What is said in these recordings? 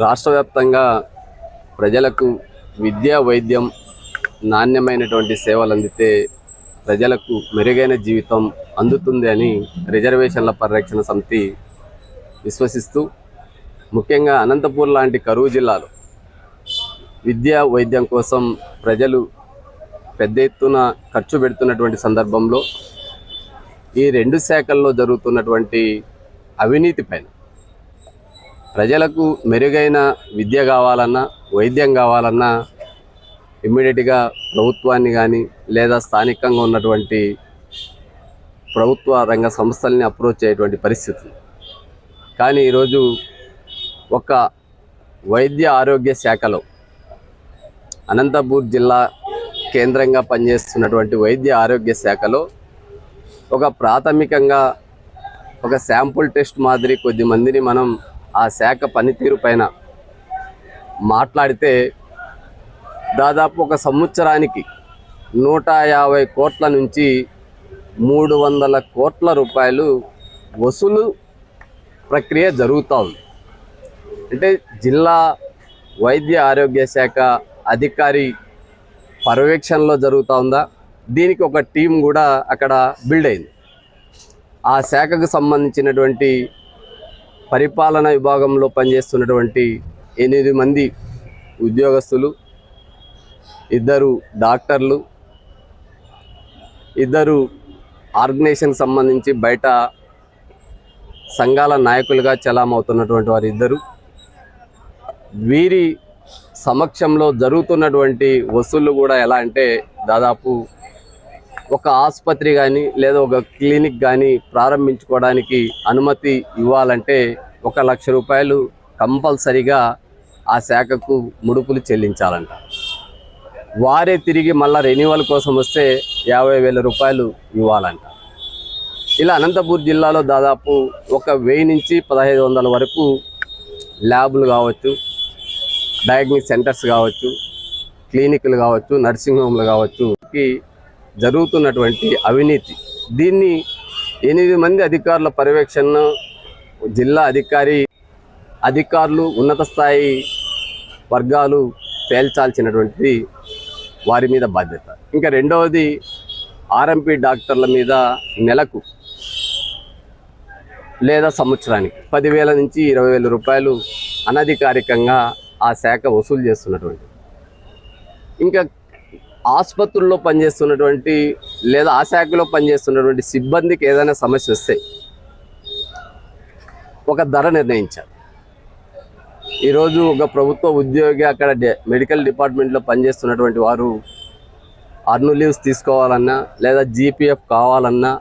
రాష్ట్ర వ్యాప్తంగా ప్రజలకు విద్యా వైద్యం నాణ్యమైనటువంటి సేవలు అందితే ప్రజలకు మెరుగైన జీవితం అందుతుంది అని రిజర్వేషన్ల పరిరక్షణ సమితి విశ్వసిస్తూ ముఖ్యంగా అనంతపూర్ లాంటి కరువు జిల్లాలో విద్యా వైద్యం కోసం ప్రజలు పెద్ద ఎత్తున ఖర్చు పెడుతున్నటువంటి సందర్భంలో ఈ రెండు శాఖల్లో జరుగుతున్నటువంటి అవినీతి పైన ప్రజలకు మెరుగైన విద్య కావాలన్నా వైద్యం కావాలన్నా ఇమ్మీడియట్గా ప్రభుత్వాన్ని కానీ లేదా స్థానికంగా ఉన్నటువంటి ప్రభుత్వ రంగ సంస్థల్ని అప్రోచ్ అయ్యేటువంటి పరిస్థితి. కానీ ఈరోజు ఒక వైద్య ఆరోగ్య శాఖలో అనంతపూర్ జిల్లా కేంద్రంగా పనిచేస్తున్నటువంటి వైద్య ఆరోగ్య శాఖలో ఒక ప్రాథమికంగా ఒక శాంపుల్ టెస్ట్ మాదిరి కొద్ది మందిని మనం ఆ శాఖ పనితీరు పైన మాట్లాడితే దాదాపు ఒక సంవత్సరానికి నూట యాభై కోట్ల నుంచి మూడు వందల కోట్ల రూపాయలు వసూలు ప్రక్రియ జరుగుతూ ఉంది. అంటే జిల్లా వైద్య ఆరోగ్య శాఖ అధికారి పర్యవేక్షణలో జరుగుతూ ఉందా? దీనికి ఒక టీం కూడా అక్కడ బిల్డ్ అయింది. ఆ శాఖకు సంబంధించినటువంటి పరిపాలన విభాగంలో పనిచేస్తున్నటువంటి ఎనిమిది మంది ఉద్యోగస్తులు ఇద్దరు డాక్టర్లు ఇద్దరు ఆర్గనైజేషన్కి సంబంధించి బయట సంఘాల నాయకులుగా చలామవుతున్నటువంటి వారు ఇద్దరు. వీరి సమక్షంలో జరుగుతున్నటువంటి వసూళ్ళు కూడా ఎలా అంటే దాదాపు ఒక ఆసుపత్రి కానీ లేదా ఒక క్లినిక్ కానీ ప్రారంభించుకోవడానికి అనుమతి ఇవ్వాలంటే ఒక లక్ష రూపాయలు కంపల్సరిగా ఆ శాఖకు ముడుపులు చెల్లించాలంట. వారే తిరిగి మళ్ళీ రెన్యువల్ కోసం వస్తే యాభై వేల రూపాయలు ఇవ్వాలంట. ఇలా అనంతపూర్ జిల్లాలో దాదాపు ఒక వెయ్యి నుంచి పదహైదు వందల వరకు ల్యాబులు కావచ్చు డయాగ్నిక్ సెంటర్స్ కావచ్చు క్లినిక్లు కావచ్చు నర్సింగ్ హోమ్లు కావచ్చు జరుగుతున్నటువంటి అవినీతి. దీన్ని ఎనిమిది మంది అధికారుల పర్యవేక్షణ జిల్లా అధికారి అధికారులు ఉన్నత స్థాయి వర్గాలు తేల్చాల్సినటువంటిది వారి మీద బాధ్యత. ఇంకా రెండవది ఆర్ఎంపీ డాక్టర్ల మీద నెలకు లేదా సంవత్సరానికి పదివేల నుంచి ఇరవై వేల రూపాయలు అనధికారికంగా ఆ శాఖ వసూలు చేస్తున్నటువంటి ఇంకా ఆసుపత్రుల్లో పనిచేస్తున్నటువంటి లేదా ఆ శాఖలో పనిచేస్తున్నటువంటి సిబ్బందికి ఏదైనా సమస్య వస్తే ఒక ధర నిర్ణయించారు ఈరోజు ఒక ప్రభుత్వ ఉద్యోగి అక్కడ మెడికల్ డిపార్ట్మెంట్లో పనిచేస్తున్నటువంటి వారు అర్ను లీవ్స్ తీసుకోవాలన్నా లేదా జీపీఎఫ్ కావాలన్నా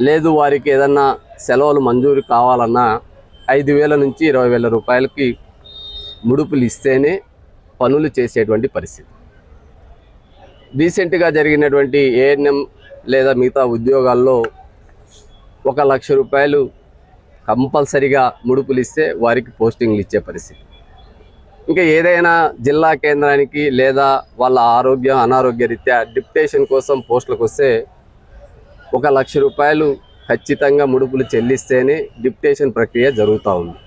లేదు వారికి ఏదన్నా సెలవులు మంజూరు కావాలన్నా ఐదు వేల నుంచి ఇరవై వేల రూపాయలకి ముడుపులు ఇస్తేనే పనులు చేసేటువంటి పరిస్థితి. రీసెంట్గా జరిగినటువంటి ఏఎన్ఎం లేదా మిగతా ఉద్యోగాల్లో ఒక లక్ష రూపాయలు కంపల్సరిగా ముడుపులు ఇస్తే వారికి పోస్టింగ్లు ఇచ్చే పరిస్థితి. ఇంకా ఏదైనా జిల్లా కేంద్రానికి లేదా వాళ్ళ ఆరోగ్యం అనారోగ్య రీత్యా డిప్టేషన్ కోసం పోస్టులకు వస్తే ఒక లక్ష రూపాయలు ఖచ్చితంగా ముడుపులు చెల్లిస్తేనే డిప్టేషన్ ప్రక్రియ జరుగుతూ ఉంది.